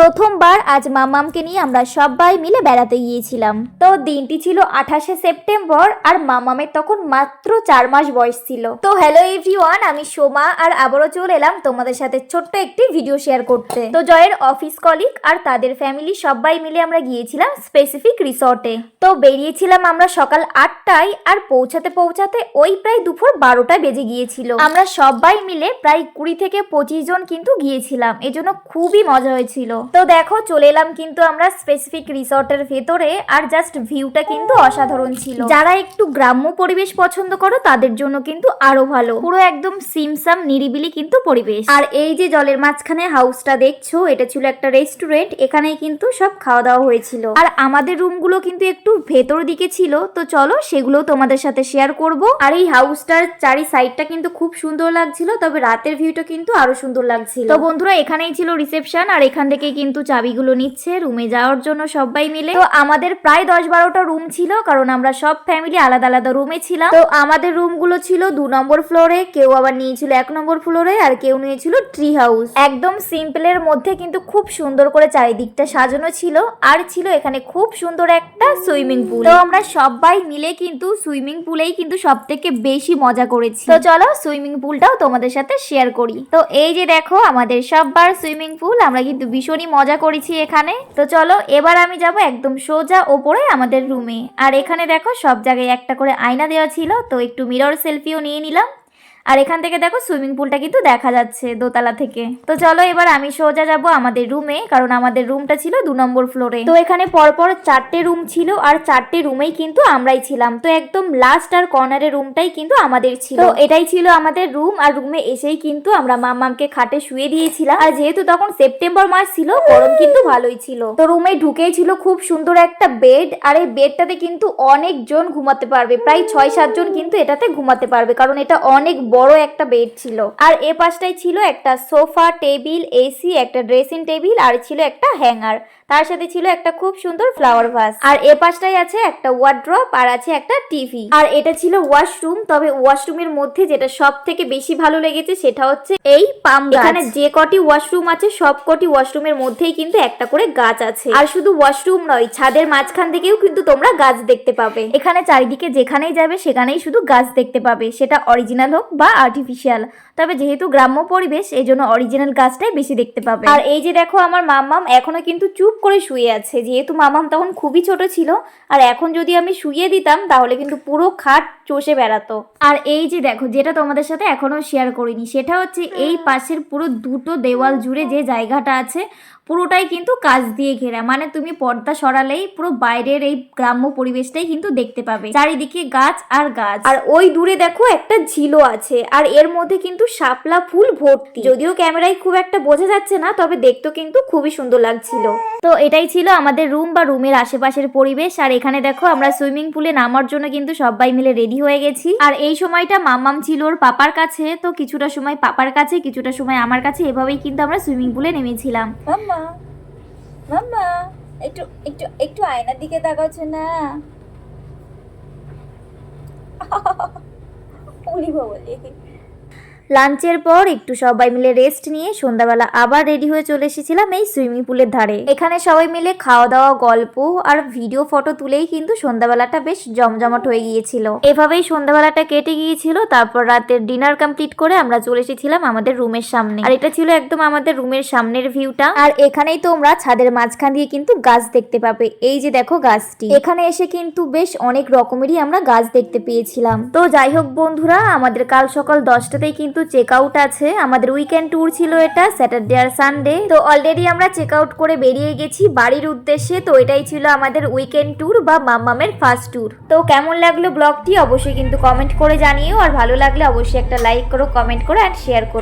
প্রথমবার আজ মামামকে নিয়ে আমরা সবাই মিলে বেড়াতে গিয়েছিলাম। তো দিনটি ছিল আঠাশে সেপ্টেম্বর আর মামামের তখন মাত্র চার মাস বয়স ছিল। তো হ্যালো এভরিওয়ান, আমি সোমা আর আবারও চলে এলাম তোমাদের সাথে ছোট্ট একটি ভিডিও শেয়ার করতে। তো জয়ের অফিস কলিগ আর তাদের ফ্যামিলি সবাই মিলে আমরা গিয়েছিলাম স্পেসিফিক রিসর্টে। তো বেরিয়েছিলাম আমরা সকাল আটটায় আর পৌঁছাতে পৌঁছাতে ওই প্রায় দুপুর বারোটায় বেজে গিয়েছিল। আমরা সবাই মিলে প্রায় কুড়ি থেকে পঁচিশ জন কিন্তু গিয়েছিলাম। এজন্য খুবই মজা হয়েছিল। তো দেখো, চলে এলাম কিন্তু আমরা স্পেসিফিক রিসর্টের ভেতরে, আর জাস্ট ভিউটা কিন্তু অসাধারণ ছিল। যারা একটু গ্রাম্য পরিবেশ পছন্দ করো, তাদের জন্য কিন্তু আরও ভালো। পুরো একদম সিমসাম, নিরিবিলি কিন্তু পরিবেশ। আর এই যে জলের মাঝখানে হাউসটা দেখছ, এটা ছিল একটা রেস্টুরেন্ট এখানেই কিন্তু সব খাওয়া দাওয়া হয়েছিল। আর আমাদের রুমগুলো কিন্তু একটু ভেতর দিকে ছিল, তো চলো সেগুলো তোমাদের সাথে শেয়ার করব। আর এই হাউসটার চারি সাইডটা কিন্তু খুব সুন্দর লাগছিল, তবে রাতের ভিউটা কিন্তু আরও সুন্দর লাগছিল। তো বন্ধুরা, এখানেই ছিল রিসেপশন আর এখান থেকে কিন্তু চাবিগুলো নিচ্ছে, রুমে যাওয়ার জন্য সবাই মিলে। তো আমাদের প্রায় দশ বারোটা রুম ছিল, কারণ আমরা সব ফ্যামিলি আলাদা আলাদা রুমে ছিলাম। তো আমাদের রুমগুলো ছিল দু নম্বর ফ্লোরে কেউ আবার নিয়েছিল এক নম্বর ফ্লোরে আর কেউ নিয়েছিল ট্রি হাউস একদম সিম্পলের মধ্যে কিন্তু খুব সুন্দর করে চারিদিকটা সাজানো ছিল, আর ছিল এখানে খুব সুন্দর একটা সুইমিং পুল তো আমরা সবাই মিলে কিন্তু সুইমিং পুলেই কিন্তু সব থেকে বেশি মজা করেছি। তো চলো সুইমিং পুলটাও তোমাদের সাথে শেয়ার করি। তো এই যে দেখো, আমাদের সববার সুইমিং পুল আমরা কিন্তু ভীষণই মজা করেছি এখানে। তো চলো, এবার আমি যাব একদম সোজা ওপরে আমাদের রুমে আর এখানে দেখো, সব জায়গায় একটা করে আয়না দেওয়া ছিল, তো একটু মিরর সেলফিও নিয়ে নিলাম। আর এখান থেকে দেখো সুইমিং পুলটা কিন্তু দেখা যাচ্ছে দোতলা থেকে। তো চলো এবার আমি সোজা যাব আমাদের রুমে, কারণ আমাদের রুমটা ছিল দু নম্বর ফ্লোরে। তো এখানে পরপর চারটে রুম ছিল আর চারটে রুমেই কিন্তু আমরাই ছিলাম। তো একদম লাস্ট আর কর্নারের রুমটাই কিন্তু আমাদের ছিল। এটাই ছিল আমাদের রুম আর রুমে এসেই কিন্তু আমরা মামামকে খাটে শুয়ে দিয়েছিলাম। আর যেহেতু তখন সেপ্টেম্বর মাস ছিল, গরম কিন্তু ভালোই ছিল। তো রুমে ঢুকেই ছিল খুব সুন্দর একটা বেড আর এই বেডটাতে কিন্তু অনেকজন ঘুমাতে পারবে। প্রায় ছয় সাতজন কিন্তু এটাতে ঘুমাতে পারবে, কারণ এটা অনেক বড় একটা বেড ছিল। আর এ পাশটাই ছিল একটা সোফা, টেবিল, এসি, একটা ড্রেসিং টেবিল আর ছিল একটা হ্যাঙ্গার তার সাথে ছিল একটা খুব সুন্দর ফ্লাওয়ার ভাস আর এ পাশটাই আছে একটা ওয়ার্ড্রপ আর আছে একটা টিভি আর এটা ছিল ওয়াশরুম তবে ওয়াশরুমের মধ্যে যেটা সব থেকে বেশি ভালো লেগেছে সেটা হচ্ছে এই পাম এখানে যে কটি ওয়াশরুম আছে সব কটি ওয়াশরুমের মধ্যেই কিন্তু একটা করে গাছ আছে। আর শুধু ওয়াশরুম নয়, ছাদের মাঝখান থেকেও কিন্তু তোমরা গাছ দেখতে পাবে। এখানে চারিদিকে যেখানেই যাবে, সেখানেই শুধু গাছ দেখতে পাবে। সেটা অরিজিনাল হোক বা আর্টিফিশিয়াল তবে যেহেতু গ্রাম্য পরিবেশ এই জন্য অরিজিনাল গাছটাই বেশি দেখতে পাবে। আর এই যে দেখো আমার মাম্মাম এখনও কিন্তু চুপ করে শুয়ে আছে। যেহেতু মামাম তখন খুবই ছোট ছিল আর এখন যদি আমি শুয়ে দিতাম তাহলে কিন্তু পুরো খাট চষে বেড়াতো। আর এই যে দেখো যেটা তোমাদের সাথে এখনও শেয়ার করিনি সেটা হচ্ছে এই পাশের পুরো দুটো দেওয়াল জুড়ে যে জায়গাটা আছে পুরোটাই কিন্তু কাজ দিয়ে ঘেরা। মানে তুমি পর্দা সরালেই পুরো বাইরের এই গ্রাম্য পরিবেশটাই কিন্তু দেখতে পাবে। চারিদিকে গাছ আর গাছ। আর ওই দূরে দেখো একটা ঝিলও আছে। আর এর মধ্যে কিন্তু শাপলা ফুল ভর্তি। যদিও ক্যামেরায় খুব একটা বোঝা যাচ্ছে না, তবে দেখতে কিন্তু খুবই সুন্দর লাগছিল। তো এটাই ছিল আমাদের রুম বা রুমের আশেপাশের পরিবেশ। আর এখানে দেখো আমরা সুইমিং পুলে নামার জন্য কিন্তু সবাই মিলে রেডি হয়ে গেছি। আর এই সময়টা মাম্মাম ছিল ওর পাপার কাছে, তো কিছুটা সময় পাপার কাছে, কিছুটা সময় আমার কাছে, এভাবেই কিন্তু আমরা সুইমিং পুলে নেমেছিলাম। একটু একটু একটু আয়নার দিকে তাকাচ্ছ না উনি বলে লাঞ্চের পর একটু সবাই মিলে রেস্ট নিয়ে সন্ধ্যাবেলা আবার রেডি হয়ে চলে এসেছিলাম এই সুইমিং পুলের ধারে। এখানে সবাই মিলে খাওয়া দাওয়া গল্প আর ভিডিও, ফটো তুলেই কিন্তু সন্ধ্যাবেলাটা বেশ জমজমাট হয়ে গিয়েছিল। এভাবেই সন্ধ্যাবেলাটা কেটে গিয়েছিল, তারপর রাতের ডিনার কমপ্লিট করে আমরা চলে এসেছিলাম আমাদের রুমের সামনে। আর এটা ছিল একদম আমাদের রুমের সামনের ভিউটা। আর এখানেই তোমরা ছাদের মাঝখান দিয়ে কিন্তু গাছ দেখতে পাবে। এই যে দেখো গাছটি। এখানে এসে কিন্তু বেশ অনেক রকমেরই আমরা গাছ দেখতে পেয়েছিলাম। তো যাই হোক বন্ধুরা, আমাদের কাল সকাল দশটাতেই কিন্তু চেক আউট আছে, আমাদের উইকেন্ড ট্যুর ছিল এটা স্যাটারডে আর সানডে তো অলরেডি আমরা চেক আউট করে বেরিয়ে গেছি বাড়ির উদ্দেশ্যে, তো এটাই ছিল আমাদের উইকেন্ড ট্যুর বা মাম্মামের ফার্স্ট ট্যুর তো কেমন লাগল ব্লগটি অবশ্যই কিন্তু কমেন্ট করে জানিও, আর ভালো লাগলে অবশ্যই একটা লাইক করো কমেন্ট করো অ্যান্ড শেয়ার করো।